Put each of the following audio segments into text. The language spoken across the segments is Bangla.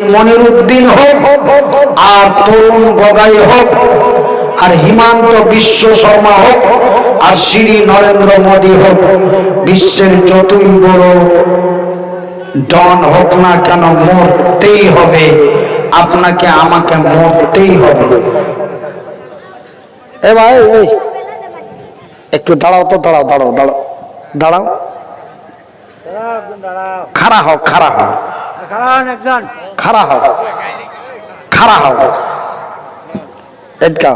মনির উদ্দিন হোক, আর তরুণ গগাই হোক, আর হিমান্ত বিশ্ব শর্মা হোক, আর শ্রী নরেন্দ্র মোদী হোক, বিশ্বের যতই বড় ডন হোক না কেন, মরতেই হবে। আপনাকে, আমাকে মরতেই হবে। এ ভাই একটু দাঁড়াও তো, দাঁড়াও দাঁড়াও দাঁড়াও দাঁড়াও। খাড়া হোক খাড়া হও। খাড়া হও। খাড়া হও। এদকা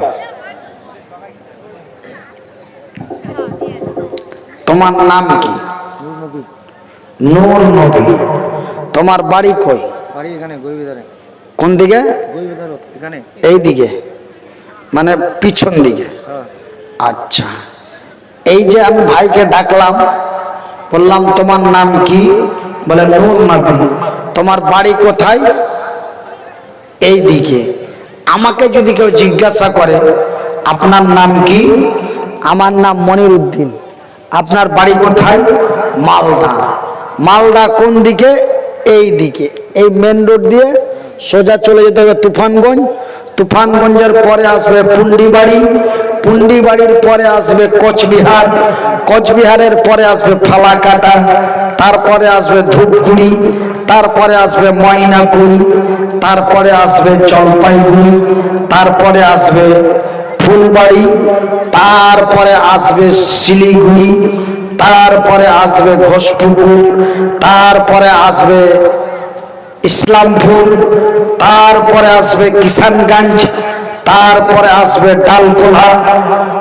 তোমার নাম কি? নূর নবী। তোমার বাড়ি কই? বাড়ি এখানে কোন দিকে? এখানে। এই দিকে। মানে পিছন দিকে। হ্যাঁ। আচ্ছা। এই যে আমি ভাইকে ডাকলাম বললাম তোমার নাম কি? বলে নূর নবী। তোমার বাড়ি কোথায়? এই দিকে। আমাকে যদি কেউ জিজ্ঞাসা করে, আপনার নাম কি? আমার নাম মনির উদ্দিন আপনার বাড়ি কোথায়? মালদা। মালদা কোন দিকে? এই দিকে। এই মেন রোড দিয়ে সোজা চলে যেতে হবে তুফানগঞ্জ। তুফানগঞ্জের পরে আসবে পুন্ডিবাড়ি। পুন্ডিবাড়ির পরে আসবে কোচবিহার, কোচবিহারের পরে আসবে ফালাকাটা, তারপরে আসবে ধূপগুড়ি, তারপরে আসবে ময়নাগুড়ি, তারপরে আসবে জলপাইগুড়ি, তারপরে আসবে ফুলবাড়ি, তারপরে আসবে শিলিগুড়ি, তারপরে আসবে ঘোষপুকুর, তারপরে আসবে ইসলামপুর, তারপরে আসবে কিষানগঞ্জ তারপরে আসবে ডালকোলা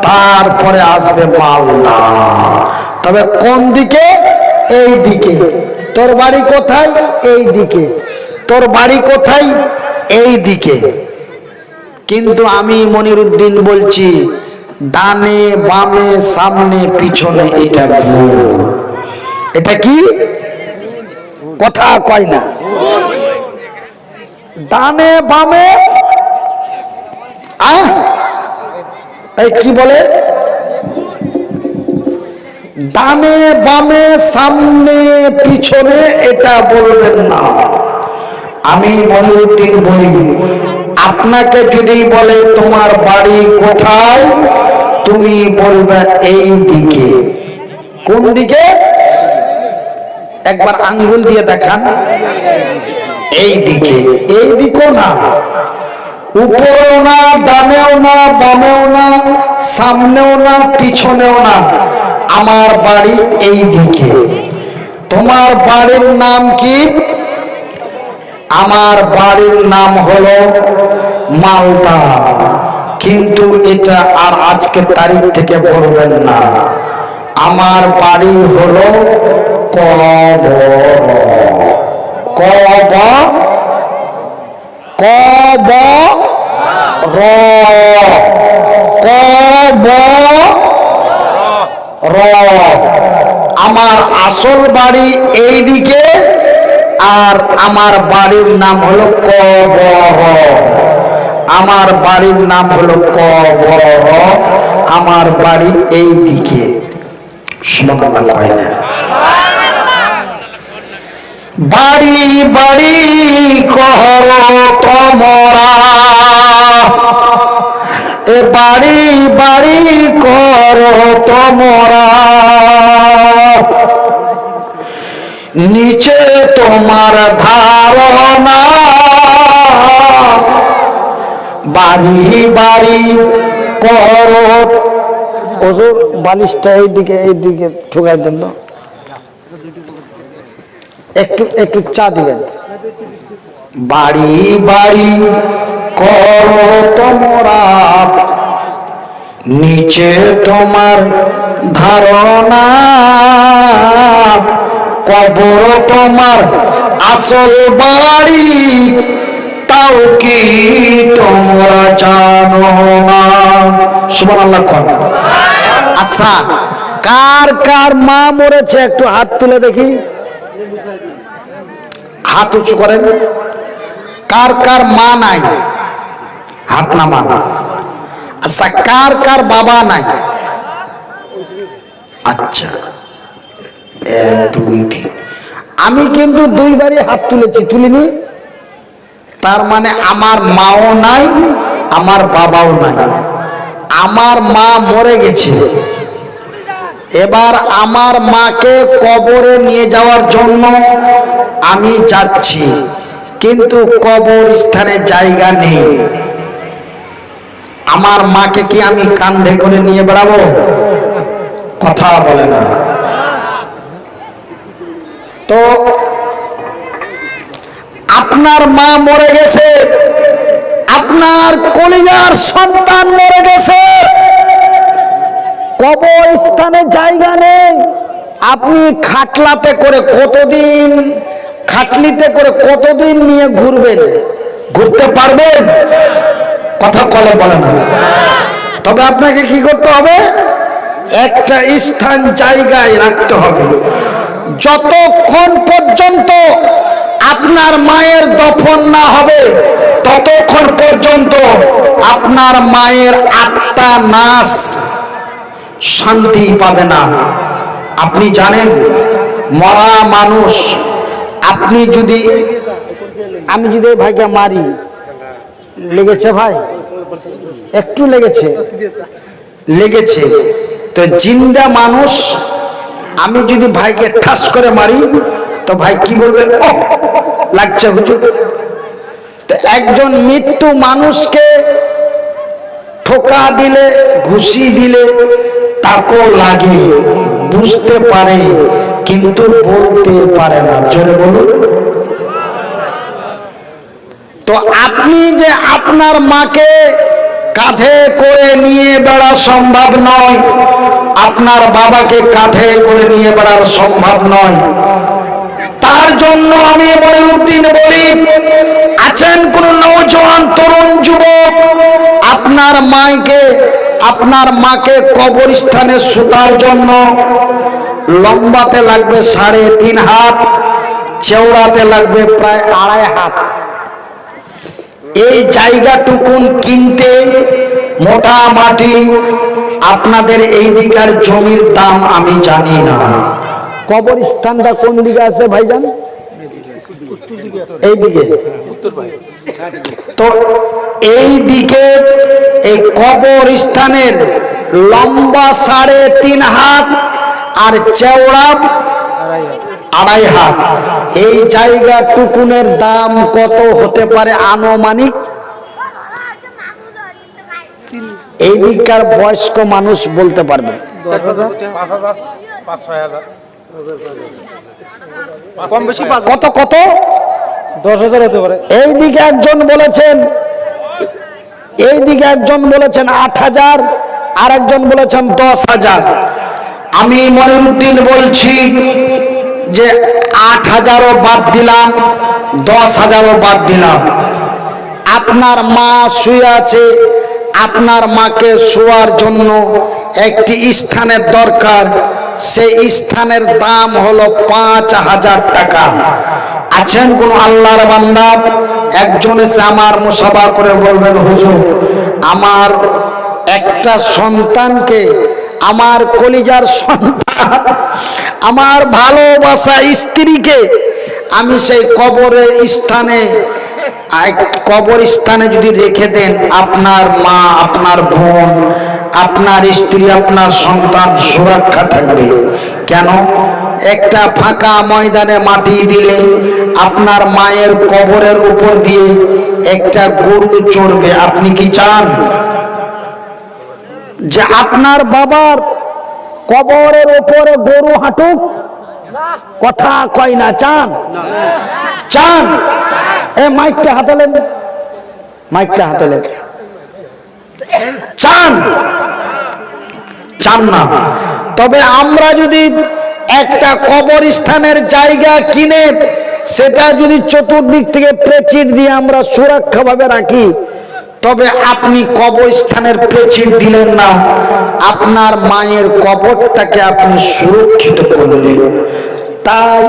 তারপরে আসবে মালদা। তবে কোন দিকে? এই দিকে। তোর বাড়ি কোথায়? এই দিকে। তোর বাড়ি কোথায়? এই দিকে। কিন্তু আমি মনিরুদ্দিন বলছি, ডানে, বামে, সামনে, পিছনে, এটা এটা কি? কথা কয় না। ডানে, বামে কি বলে? ডানে বামে, সামনে, পিছনে, এটা বলবেন না। আমি মনিরুদ্দিন বলি, আপনাকে যদি বলে তোমার বাড়ি কোথায়, তুমি বলবে এই দিকে। কোন দিকে? একবার আঙ্গুল দিয়ে দেখান। এই দিকে। এই দিকও না। উপরেও না, ডানেও না, বামেও না, সামনেও না, পিছনেও না, আমার বাড়ি এই দিকে। তোমার বাড়ির নাম কি? আমার বাড়ির নাম হলো মালদা। কিন্তু এটা আর আজকের তারিখ থেকে বলবেন না। আমার বাড়ি হলো কব কব র র আমার আসল বাড়ি এই দিকে আর আমার বাড়ির নাম হলো কবর। আমার বাড়ির নাম হলো কবর। আমার বাড়ি এই দিকে শোনা হয় না। বাড়ি বাড়ি কহর তোমরা। এ বাড়ি বাড়ি কর তোমরা। নিচে তোমার ধারণা। বাড়ি বাড়ি কর ওজোর বালিশটা এইদিকে এইদিকে ঠুকাই তো। একটু একটু চা দিবেন। বাড়ি বাড়ি, করো তোমরা। নিচে তোমার ধারণা। কবর তোমার আসল বাড়ি। তাও কি তোমরা জানো না? সুমান আল্লাহ আচ্ছা কার কার মা মরেছে? একটু হাত তুলে দেখি। হাত উঁচু করেন। কার কার মা নাই? হাত নামান আচ্ছা কার কার বাবা নাই? আচ্ছা আমি কিন্তু দুইবারই হাত তুলেছি, তুলিনি। তার মানে আমার মাও নাই, আমার বাবাও নাই। আমার মা মরে গেছে। এবার আমার মাকে কবরে নিয়ে যাওয়ার জন্য আমি যাচ্ছি, কিন্তু কবর স্থানে জায়গা নেই। আমার মাকে কি আমি কান্ধে করে নিয়ে বেড়াবো? কথা বলে না। তো, আপনার মা মরে গেছে, আপনার কলিজার সন্তান মরে গেছে। কবর স্থানে জায়গা নেই। আপনি খাটলাতে করে কতদিন খাটলিতে করে কতদিন নিয়ে ঘুরবেন? ঘুরতে পারবেন? কথা কলে বলে না। তবে আপনাকে কি করতে হবে? একটা স্থান, জায়গায় রাখতে হবে। যতক্ষণ পর্যন্ত আপনার মায়ের দফন না হবে, ততক্ষণ পর্যন্ত আপনার মায়ের আত্মা নাশ শান্তি পাবে না। আপনি জানেন, মরা মানুষ আপনি যদি আমি যদি এই ভাইকে মারি, লেগেছে ভাই? একটু লেগেছে। লেগেছে। তো জিন্দা মানুষ, আমি যদি ভাইকে ঠাস করে মারি, তো ভাই কি বলবে? ও লাগছে হুজুর। তো একজন মৃত্যু মানুষকে ঠোকা দিলে, ঘুষি দিলে তাকেও লাগে, বুঝতে পারে কিন্তু বলতে পারে না। জোরে বলুন। তো আপনি যে আপনার মাকে কাঁধে করে নিয়ে বেড়া সম্ভব নয়, আপনার বাবাকে কাঁধে করে নিয়ে বেড়ার সম্ভব নয়। তার জন্য আমি মনিরুদ্দিন বলি, আছেন কোন নৌজওয়ান তরুণ যুবক? আপনার মাকে আপনার মাকে কবরস্থানে সুতার জন্য লম্বাতে লাগবে সাড়ে তিন হাত চেওড়াতে লাগবে প্রায় আড়াই হাত। এই জায়গাটুকুন কিনতে মোটামাটি আপনাদের এই দিকার জমির দাম আমি জানি না। কবরস্থানটা কোন দিকে আছে ভাইজান? এই দিকে। তো এই দিকে এই কবরস্থানের লম্বা সাড়ে তিন হাত আর চেওড়া আড়াই হাত। এই জায়গা টুকুনের দাম কত হতে পারে আনুমানিক? এই দিককার বয়স্ক মানুষ বলতে পারবে। কত কত? দশ হাজার হতে পারে এই দিকে একজন বলেছেন এই দিকে একজন বলেছেন আট হাজার আর একজন বলেছেন দশ হাজার। আমি মনিরুদ্দিন বলছি যে আট হাজারও বাদ দিলাম, দশ হাজারও বাদ দিলাম। আপনার মা শুয়ে আছে, আপনার মাকে শোয়ার জন্য একটি স্থানের দরকার। সেই স্থানের দাম হলো পাঁচ হাজার টাকা। আছেন কোন আল্লাহর বান্দা? একজন এসে আমার মুসাফা করে বলবেন, হুজুর, আমার একটা সন্তানকে আমার কলিজার সন্তান, আমার ভালোবাসা স্ত্রীকে আমি সেই কবরের স্থানে এক কবরস্থানে যদি রেখে দেন, আপনার মা, আপনার বোন, আপনার স্ত্রী, আপনার সন্তান সুরক্ষা থাকবে। কেন? একটা ফাঁকা ময়দানে মাটি দিলে আপনার মায়ের কবরের উপর দিয়ে একটা গরু চড়বে। আপনি কি চান? যে আপনার বাবার কবরের উপরে গরু হাঁটুক, কথা কয় না, চান? চান? এ, মাইকটা হাতালেন মাইকটা হাতালেন চান? চান না। তবে আমরা যদি একটা কবরস্থানের জায়গা কিনে, সেটা যদি চতুর্দিক থেকে প্রেচির দিয়ে আমরা সুরক্ষাভাবে রাখি তবে আপনি কবরস্থানের প্রেচির দিলেন না। আপনার মায়ের কবরটাকে আপনি সুরক্ষিত করলেন। তাই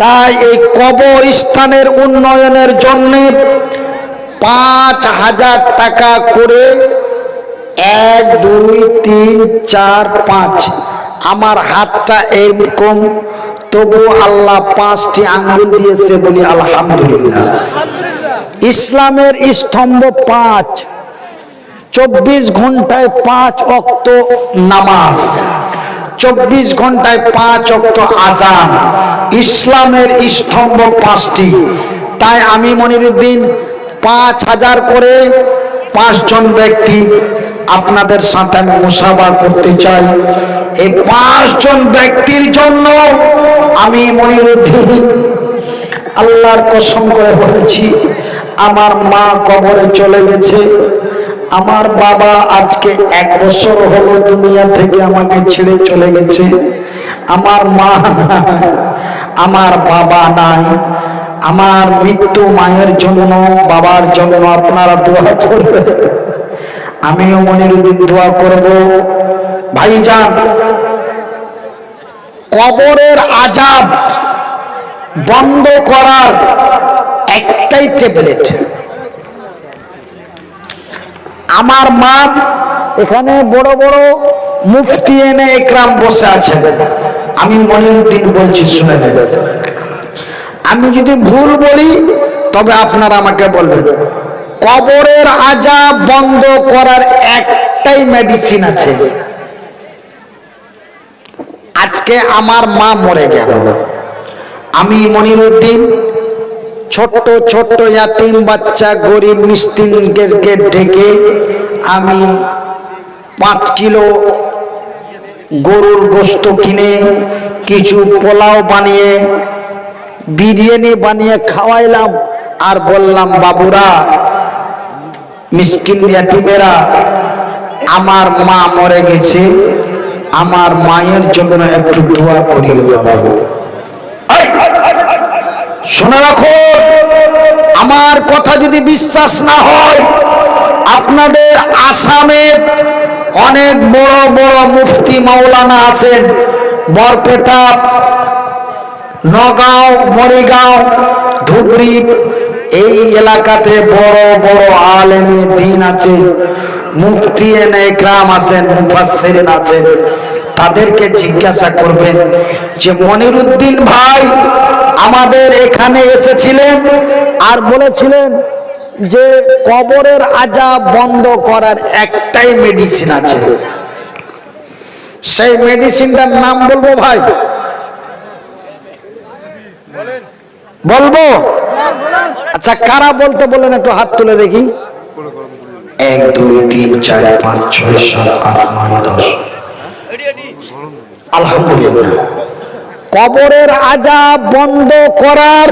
তাই এই কবরস্থানের উন্নয়নের জন্য পাঁচ হাজার টাকা করে এক, দুই, তিন, চার, পাঁচ। আমার হাতটা এরকম তবু আল্লাহ পাঁচটি আঙ্গুল দিয়েছে বলি আলহামদুলিল্লাহ। ইসলামের স্তম্ভ পাঁচ, চব্বিশ ঘন্টায় পাঁচ অক্ত নামাজ, চব্বিশ ঘন্টায় পাঁচ অক্ত আজান, ইসলামের স্তম্ভ পাঁচটি। তাই আমি মনিরুদ্দিন, পাঁচ হাজার করে পাঁচজন ব্যক্তি আপনাদের সাথে আমি মুসাফা করতে চাই। এই পাঁচজন ব্যক্তির জন্য আমি মনিরুদ্দিন, আল্লাহর কসম করে বলেছি আমার মা কবরে চলে গেছে। আমার বাবা আজকে এক বছর হলো দুনিয়া থেকে আমাকে ছেড়ে চলে গেছে। আমার মা আমার বাবা নাই। আমার মৃত্যু মায়ের জন্য, বাবার জন্য আপনারা দোয়া করবে আমিও মনিরুদ্দিন দোয়া করব। ভাইজান, কবরের আজাব বন্ধ করার একটাই ট্যাবলেট আমার মা এখানে বড় বড় মুফতি এনে একরাম বসে আছেন আমি মনিরুদ্দিন বলছি, শুনে নেবেন আমি যদি ভুল বলি, তবে আপনারা আমাকে বলবেন। কবরের আজাব বন্ধ করার একটাই মেডিসিন আছে। আজকে আমার মা মরে গেল। আমি মনিরুদ্দিন ছোট্ট ছোট্ট ইয়াতিম বাচ্চা, গরিব মিস্তিনকে ডেকে আমি পাঁচ কিলো গরুর গোস্ত কিনে, কিছু পোলাও বানিয়ে, বিরিয়ানি বানিয়ে খাওয়াইলাম। আর বললাম, বাবুরা, মিসকিন ইয়াতিমেরা, আমার মা মরে গেছে, আমার মায়ের জন্য একটু দোয়া করিও বাবু। শুনে রাখো, আমার কথা যদি বিশ্বাস না হয়, আপনাদের আসামে অনেক বড় বড় মুফতি মাওলানা আছেন। বরপেটা, নগাঁও, মরিগাঁও, ধুবড়ি, এই এলাকাতে বড় বড় আলেমে দিন আছে, মুফতি এনে গ্রাম আছেন, মুফাসসিরিন আছেন। তাদেরকে জিজ্ঞাসা করবেন যে, মনিরুদ্দিন ভাই আমাদের এখানে এসেছিলেন আর বলেছিলেন যে কবরের আজাব বন্ধ করার একটাই মেডিসিন আছে। সেই মেডিসিনটার নাম বলব ভাই? বলব? আচ্ছা কারা বলতে বলেন একটু হাত তুলে দেখি। এক, দুই, তিন, চার, পাঁচ, ছয়, সাত, আট, নয়, দশ। আলহামদুলিল্লাহ। কবরের আজাব বন্ধ করার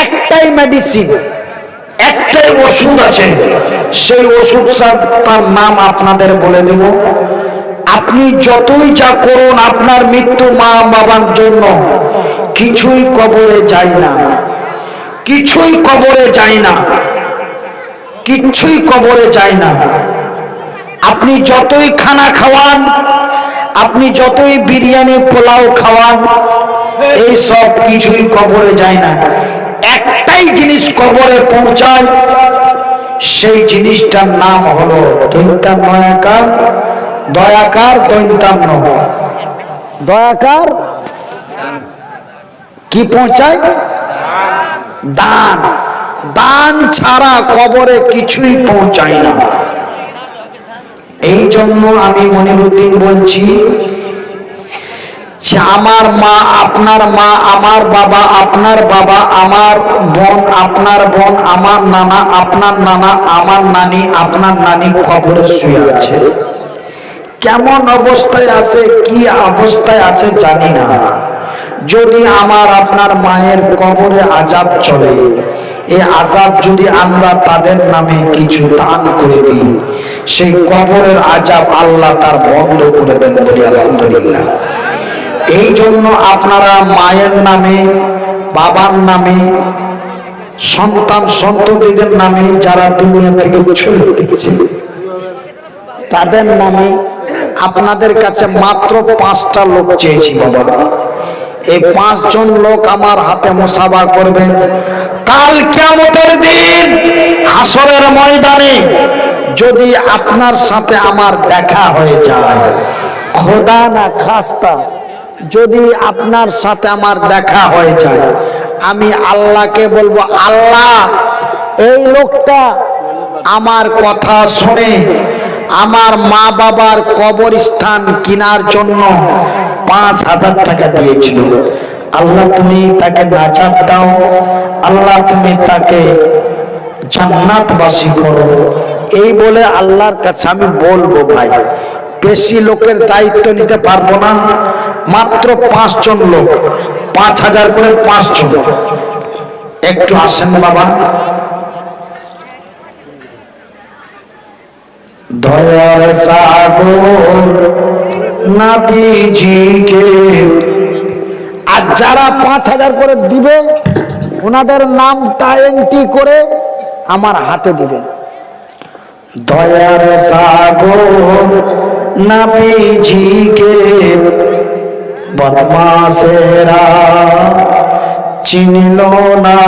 একটাই মেডিসিন একটাই ওষুধ আছে। সেই ওষুধ তার নাম আপনাদের বলে দেব। আপনি যতই যা করুন, আপনার মৃত্যু মা বাবার জন্য। কিছুই কবরে যায় না। কিছুই কবরে যায় না। কিচ্ছুই কবরে যায় না। আপনি যতই খানা খাওয়ান আপনি যতই বিরিয়ানি, পোলাও খাওয়ান, এই সব কিছুই কবরে যায় না। একটাই জিনিস কবরে পৌঁছায়, সেই জিনিসটার নাম হলো দৈন্তান্নয়াকার দয়াকার, দৈন্তান্ন। দয়াকার কি পৌঁছায়? দান। দান ছাড়া কবরে কিছুই পৌঁছায় না। এই জন্য আমি মনিরুদ্দিন বলছি আমার মা, আপনার মা, আমার বাবা, আপনার বাবা, আমার বোন, আপনার বোন, আমার নানা, আপনার নানা, আমার নানি, আপনার নানি কবরে শুয়ে আছে। কেমন অবস্থায় আছে, কি অবস্থায় আছে জানি না। যদি আমার, আপনার মায়ের কবরে আজাব চলে এই আজাব যদি আমরা তাদের নামে কিছু দান করে দিই, সেই কবরের আজাব আল্লাহ তার বন্ধ করে দেন বলি আলহামদুলিল্লাহ। এই জন্য আপনারা মায়ের নামে, বাবার নামে, সন্তান সন্ততিদের নামে যারা দুনিয়া থেকে চলে গেছে তাদের নামে আপনাদের কাছে মাত্র পাঁচটা লোক চেয়েছি বাবা। এই পাঁচজন লোক আমার হাতে মোসাবা করবেন কাল কেমতের দিন হাসরের ময়দানে যদি আপনার সাথে আমার দেখা হয়ে যায়, খোদা না খাস্তা, যদি আপনার সাথে আমার দেখা হয়ে যায়, আমি আল্লাহকে বলব, আল্লাহ, এই লোকটা আমার কথা শুনে আমার মা বাবার কবরস্থান কেনার জন্য পাঁচ হাজার টাকা দিয়েছিল। আল্লাহ তুমি তাকে নাজাত দাও, আল্লাহ তুমি তাকে জান্নাতবাসী করো। এই বলে আল্লাহর কাছে আমি বলব ভাই, বেশি লোকের দায়িত্ব নিতে পারব না, মাত্র পাঁচজন লোক, পাঁচ হাজার করে পাঁচজন। একটু আসেন বাবা। দয়ার সাগর, নাবিজিকে যারা পাঁচ হাজার করে দিবে, ওনাদের নামটা এন্ট্রি করে আমার হাতে দিবেন দয়ার সাগর, নাবিজিকে বদমাসেরা চিনিল না।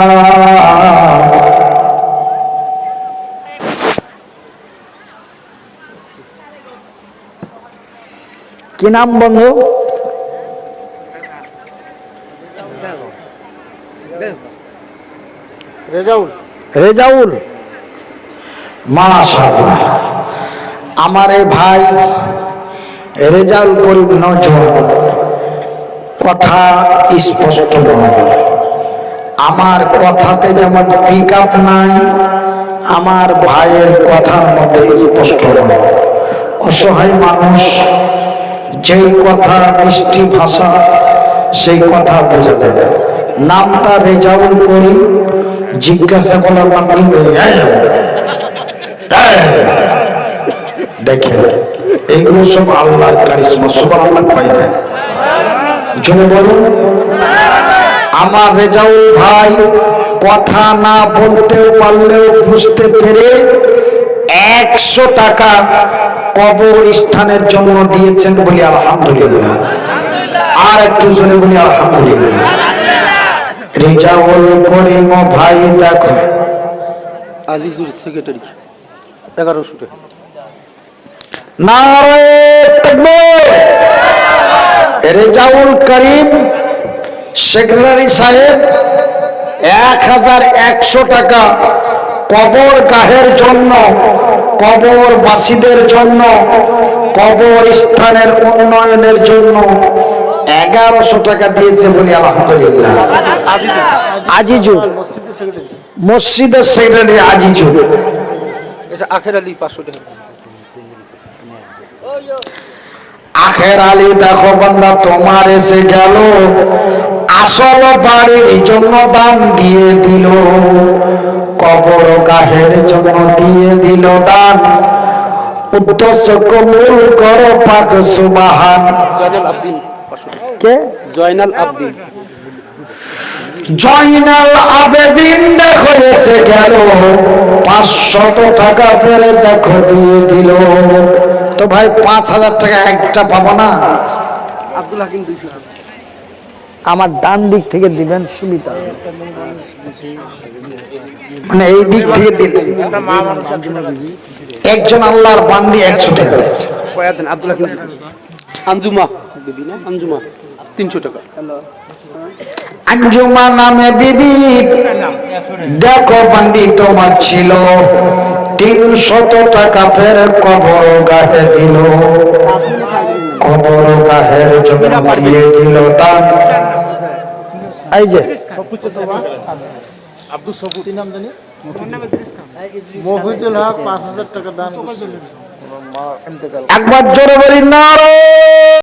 কি নাম বন্ধু? রেজাউল। আমার এই ভাই রেজাউল করিম নজওয়ান। কথা স্পষ্ট আমার কথাতে যেমন পিক আপ নাই, আমার ভাইয়ের কথার মধ্যে স্পষ্ট নয় অসহায় মানুষ, যেই কথা মিষ্টি ভাষা, সেই কথা বোঝা যায়। নামটা রেজাউল করিম। জিজ্ঞাসা করলাম নাম কি? এই, এই। দেখেন এগুলো সব আল্লাহর কারিশমা সবার আল্লাহ পাই না বলুন। আমার রেজাউল ভাই কথা না বলতে পারলেও বুঝতে পেরে একশো টাকা কবর স্থানের জন্য দিয়েছেন বলি আলহামদুলিল্লাহ। আর একটু জনে বলি আলহামদুলিল্লাহ। রেজাউল করিম ভাই দেখো। আজিজুর সেক্রেটারি এগারোশো টাকা রেজাউল করিম সেক্রেটারি সাহেব এক হাজার একশো টাকা কবর গাহের জন্য কবরবাসীদের জন্য কবর স্থানের উন্নয়নের জন্য এগারোশো টাকা দিয়েছে বলি আলহামদুলিল্লাহ। আজিজুর মসজিদের সেক্রেটারি আজিজুর আখের আলী পাঁচশো টাকা। আখের আলী দেখো বান্দা তোমার এসে গেল। আসল বাড়ির জন্য দান দিয়ে দিল। কবর গাহের জন্য দিয়ে দিল দান। উদ্দেশ্য কবুল করো পাক সুবাহান। কে? জয়নাল আবদিন। জয়নাল আবেদিন দেখো এসে গেল। পাঁচশত টাকা ফেলে দেখো দিয়ে দিল। তো ভাই পাঁচ হাজার টাকা একটা পাবো না? আব্দুল হাকিম দুইশো আমার ডান দিক থেকে দিবেন সুবিধা। মানে এই দিক থেকে দিলে। একজন আল্লাহর বান্দি একশো টাকা দিয়েছে। আব্দুল হাকিম। আঞ্জুমা। বিবি না? আঞ্জুমা তিনশো টাকা। আঞ্জুমা নামে বিবি দেখো বান্দি তোমার ছিল। তিনশত টাকা ফের কবর গাহে দিল। কবর গাহের জন্য দিয়ে দিল এই যে। আব্দুল সবুর। নাম জানি? মহিদুল হক পাঁচ হাজার টাকা দান। একবার জোরে বলি নারে।